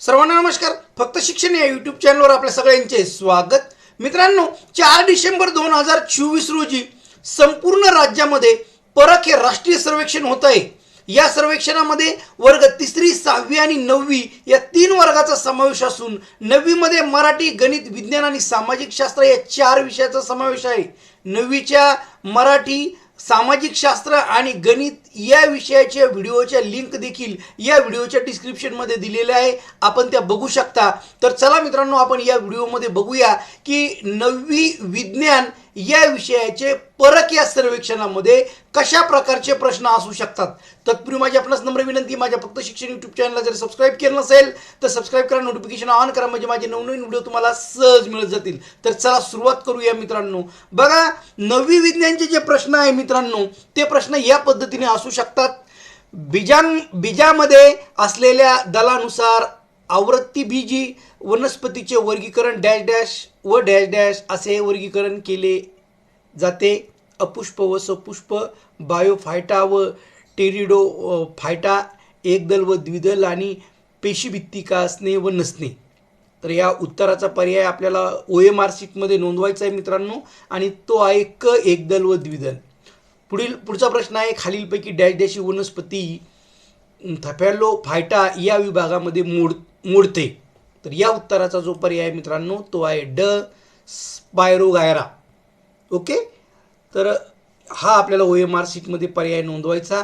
सर्वांना नमस्कार. फक्त शिक्षण या यूट्यूब चॅनलवर आपल्या सगळ्यांचे स्वागत. मित्रांनो चार डिसेंबर दोन हजार चोवीस रोजी संपूर्ण राज्यामध्ये परख हे राष्ट्रीय सर्वेक्षण होत आहे. या सर्वेक्षणामध्ये वर्ग तिसरी सहावी आणि नववी या तीन वर्गाचा समावेश असून नववीमध्ये मराठी गणित विज्ञान आणि सामाजिक शास्त्र या चार विषयाचा समावेश आहे. नववीच्या मराठी सामाजिक शास्त्र आणि गणित या विषयाच्या व्हिडिओच्या लिंक देखील या व्हिडिओच्या डिस्क्रिप्शनमध्ये दिलेल्या आहे. आपण त्या बघू शकता. तर चला मित्रांनो आपण या व्हिडिओमध्ये बघूया की नववी विज्ञान या विषयाचे परक या सर्वेक्षणामध्ये कशा प्रकारचे प्रश्न असू शकतात? तत्पूर्वी माझी आपणास नम्र विनंती माझ्या फक्त शिक्षण यूट्यूब चॅनलला जर सबस्क्राईब केलं नसेल तर सबस्क्राईब करा नोटिफिकेशन ऑन करा म्हणजे माझे नवनवीन व्हिडिओ तुम्हाला सहज मिळत जातील. तर चला सुरुवात करूया मित्रांनो. बघा नवी विज्ञानचे जे प्रश्न आहे मित्रांनो ते प्रश्न या पद्धतीने असू शकतात. बीजां बीजामध्ये असलेल्या दलानुसार आवृत्ती बीजी वनस्पतीचे वर्गीकरण डॅश डॅश व डॅश डॅश असे वर्गीकरण केले जाते. अपुष्प व सपुष्प बायोफायटा व टेरिडो फायटा एकदल व द्विदल आणि पेशीभित्तिका असणे व नसणे. तर या उत्तराचा पर्याय आपल्याला ओ एम आर सीटमध्ये नोंदवायचा आहे मित्रांनो आणि तो आहे क एकदल व द्विदल. पुढील पुढचा प्रश्न आहे खालीलपैकी डॅश डॅशी वनस्पती थफॅलो फायटा या विभागामध्ये मोड मोडते तर या उत्तराचा जो पर्याय मित्रांनो तो आहे ड स्पायरोगायरा ओके? तर हा आपल्याला ओ एम आर सीटमध्ये पर्याय नोंदवायचा.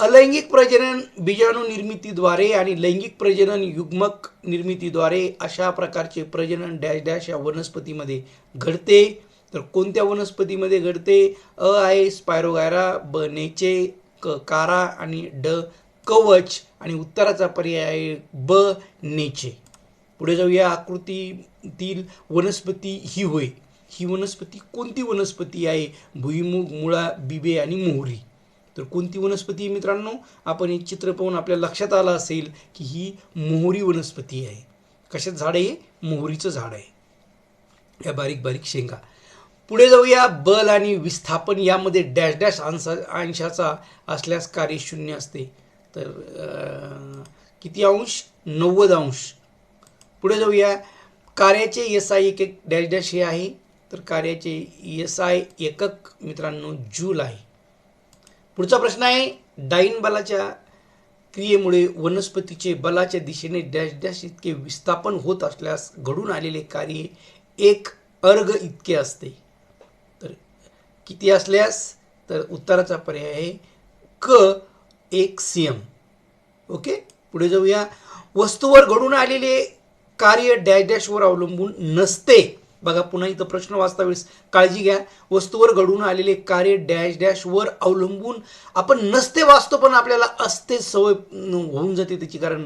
अलैंगिक प्रजनन बीजाणू निर्मितीद्वारे आणि लैंगिक प्रजनन युग्मक निर्मितीद्वारे अशा प्रकारचे प्रजनन डॅश डॅश या वनस्पतीमध्ये घडते. तर कोणत्या वनस्पतीमध्ये घडते? अ आहे स्पायरोगायरा ब नेचे क कारा आणि ड कवच आणि उत्तराचा पर्याय आहे ब नेचे. पुढे जाऊया आकृतीतील वनस्पती ही होय. ही वनस्पती कोणती वनस्पती आहे? भुईमुग मुळा बिबे आणि मोहरी. तर कोणती वनस्पती आहे मित्रांनो? आपण हे चित्र पाहून आपल्या लक्षात आलं असेल की ही मोहरी वनस्पती आहे. कशात झाड आहे? मोहरीचं झाड आहे. या बारीक बारीक शेंगा. पुढे जाऊया बल आणि विस्थापन. यामध्ये डॅश डॅश अंश अंशाचा असल्यास कार्य शून्य असते. तर किती अंश? नव्वद अंश. पुढे जाऊया. कार्याचे एस आय एक एक डॅश डॅश हे आहे. तर कार्याचे एस आय एकक मित्रांनो जूल आहे. पुढचा प्रश्न आहे. डाईन बलाच्या क्रियेमुळे वनस्पतीचे बलाच्या दिशेने डॅश डॅश इतके विस्थापन होत असल्यास घडून आलेले कार्य एक अर्ग इतके असते. तर किती असल्यास? तर उत्तराचा पर्याय आहे. क एक सी एम ओके? पुढे जाऊया. वस्तूवर घडून आलेले कार्य डॅश डॅशवर अवलंबून नसते. बघा पुन्हा इथं प्रश्न वाचता वेळेस काळजी घ्या. वस्तूवर घडून आलेले कार्य डॅश डॅशवर अवलंबून आपण नसते वाचतो पण आपल्याला असते सवय होऊन जाते त्याची. कारण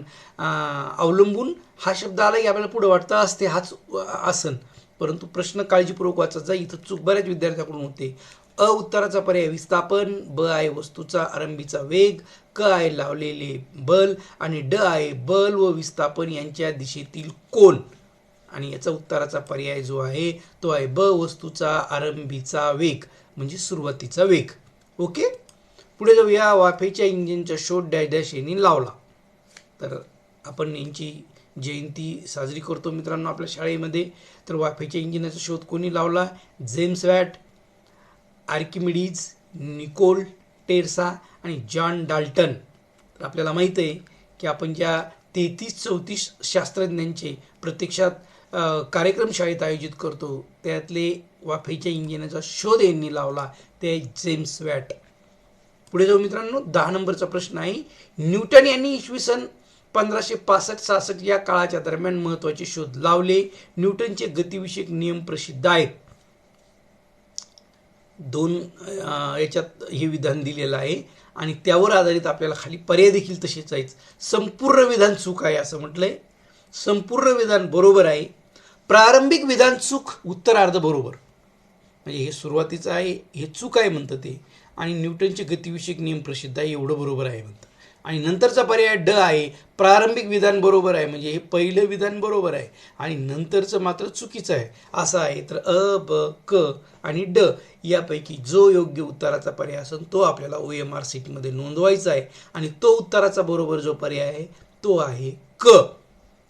अवलंबून हा शब्द आलाही आपल्याला पुढे वाटतं असते हाच आसन. परंतु प्रश्न काळजीपूर्वक वाचत जा. इथं चूक बऱ्याच विद्यार्थ्याकडून होते. अ उत्तराचा पर्याय विस्थापन ब आहे वस्तूचा आरंभीचा वेग क आहे लावलेले बल आणि ड आहे बल व विस्थापन यांच्या दिशेतील कोण आणि याचा उत्तराचा पर्याय जो आहे तो आहे ब वस्तूचा आरंभीचा वेग म्हणजे सुरुवातीचा वेग. ओके? पुढे जाऊया वाफेच्या इंजिनचा शोध डॅश डॅश यांनी लावला. तर आपण यांची जयंती साजरी करतो मित्रांनो आपल्या शाळेमध्ये. तर वाफेच्या इंजिनाचा शोध कोणी लावला? James Watt. Archimedes Nicole Teresa आणि जॉन डाल्टन. तर आपल्याला माहीत आहे की आपण ज्या तेहतीस चौतीस शास्त्रज्ञांचे प्रत्यक्षात कार्यक्रम शाळेत आयोजित करतो त्यातले वाफेच्या इंजिनाचा शोध यांनी लावला ते जेम्स वॅट. पुढे जाऊ मित्रांनो दहा नंबरचा प्रश्न आहे. न्यूटन यांनी इसवी सन पंधराशे पासष्ट सहासष्ट या काळाच्या दरम्यान महत्त्वाचे शोध लावले. न्यूटनचे गतिविषयक नियम प्रसिद्ध आहेत. दोन याच्यात हे विधान दिलेलं आहे आणि त्यावर आधारित आपल्याला खाली पर्याय देखील तसेच आहेत. संपूर्ण विधान चूक आहे असं म्हटलंय. संपूर्ण विधान बरोबर आहे. प्रारंभिक विधान चूक उत्तरार्ध बरोबर. म्हणजे हे सुरुवातीचं आहे हे चूक आहे म्हणतं ते. आणि न्यूटनचे गतिविषयक नियम प्रसिद्ध आहे एवढं बरोबर आहे म्हणतं. आणि नंतरचा पर्याय ड आहे प्रारंभिक विधान बरोबर आहे म्हणजे हे पहिलं विधान बरोबर आहे. आणि नंतरचं मात्र चुकीचं आहे. असं आहे तर अ ब क आणि ड यापैकी जो योग्य उत्तराचा पर्याय असेल तो आपल्याला ओ एम आर सिटीमध्ये नोंदवायचा आहे. आणि तो उत्तराचा बरोबर जो पर्याय आहे तो आहे क.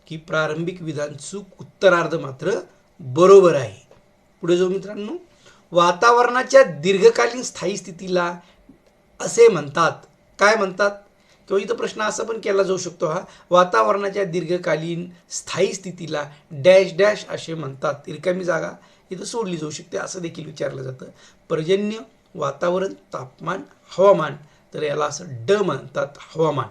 की प्रारंभिक विधान चूक उत्तरार्ध मात्र बरोबर आहे. पुढे जाऊ मित्रांनो. वातावरणाच्या दीर्घकालीन स्थायी स्थितीला असे म्हणतात. काय म्हणतात? किंवा इथं प्रश्न असा पण केला जाऊ शकतो हा. वातावरणाच्या दीर्घकालीन स्थायी स्थितीला डॅश डॅश असे म्हणतात. रिकामी जागा इथं सोडली जाऊ शकते असं देखील विचारलं जातं. पर्जन्य वातावरण तापमान हवामान तर याला असं ड म्हणतात हवामान.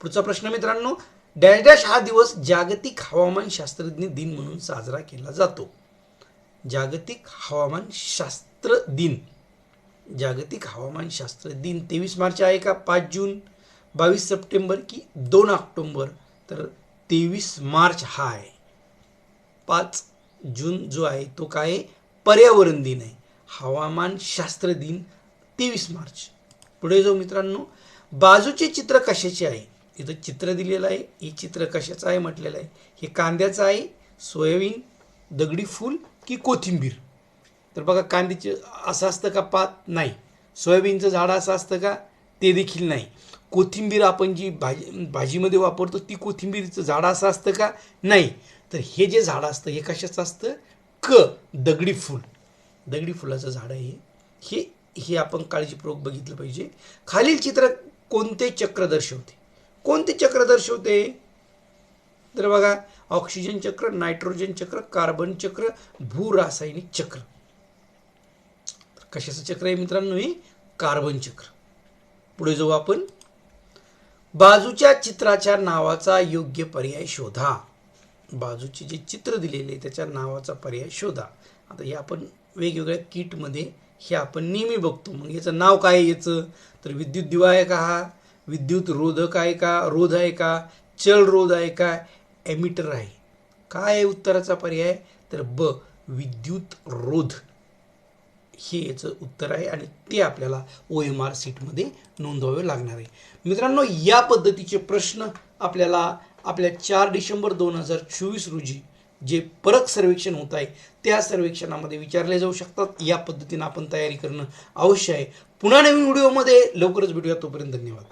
पुढचा प्रश्न मित्रांनो डॅश डॅश हा दिवस जागतिक हवामान शास्त्रज्ञ दिन म्हणून साजरा केला जातो. जागतिक हवामान शास्त्र दिन. जागतिक हवामान शास्त्र दिन तेवीस मार्च आहे का? पाच जून. बावीस सप्टेंबर की दोन ऑक्टोंबर तर तेवीस मार्च हा आहे. पाच जून जो आहे तो काय आहे? पर्यावरण दिन आहे. हवामान शास्त्र दिन तेवीस मार्च. पुढे जाऊ मित्रांनो बाजूचे चित्र कशाचे आहे? इथं चित्र दिलेलं आहे. हे चित्र कशाचं आहे म्हटलेलं आहे? हे कांद्याचं आहे सोयाबीन दगडी फूल की कोथिंबीर? तर बघा कांद्याचे असं असतं का? पात नाही. सोयाबीनचं झाड असं असतं का? ते देखील नाही. कोथिंबीर आपण जी भाजी भाजीमध्ये वापरतो ती कोथिंबीरचं झाड असं असतं का? नाही. तर हे जे झाड असतं हे कशाचं असतं? क दगडी फूल. दगडी फुलाचं झाड आहे हे. हे हे आपण काळजीपूर्वक बघितलं पाहिजे. खालील चित्र कोणते चक्र दर्शवते? कोणते चक्र दर्शवते? तर बघा ऑक्सिजन चक्र नायट्रोजन चक्र कार्बन चक्र भूरासायनिक चक्र. कशाचं चक्र आहे मित्रांनो हे? कार्बन चक्र. पुढे जाऊ आपण. बाजूच्या चित्राच्या नावाचा योग्य पर्याय शोधा. बाजूचे जे चित्र दिलेले आहे त्याच्या नावाचा पर्याय शोधा. आता हे आपण वेगवेगळ्या किटमध्ये हे आपण नेहमी बघतो. मग याचं नाव काय आहे याचं? तर विद्युत दिवा आहे का हा? विद्युत रोधक आहे का? रोध आहे का? चल रोध आहे का? एमिटर आहे. काय आहे उत्तराचा पर्याय? तर ब विद्युत रोध. हे याचं उत्तर आहे आणि ते आपल्याला ओ एम आर सीटमध्ये नोंदवावे लागणार आहे. मित्रांनो या पद्धतीचे प्रश्न आपल्याला आपल्या चार डिसेंबर दोन हजार चोवीस रोजी जे परक सर्वेक्षण होत आहे त्या सर्वेक्षणामध्ये विचारले जाऊ शकतात. या पद्धतीनं आपण तयारी करणं आवश्यक आहे. पुन्हा नवीन व्हिडिओमध्ये लवकरच भेटूया. तोपर्यंत धन्यवाद.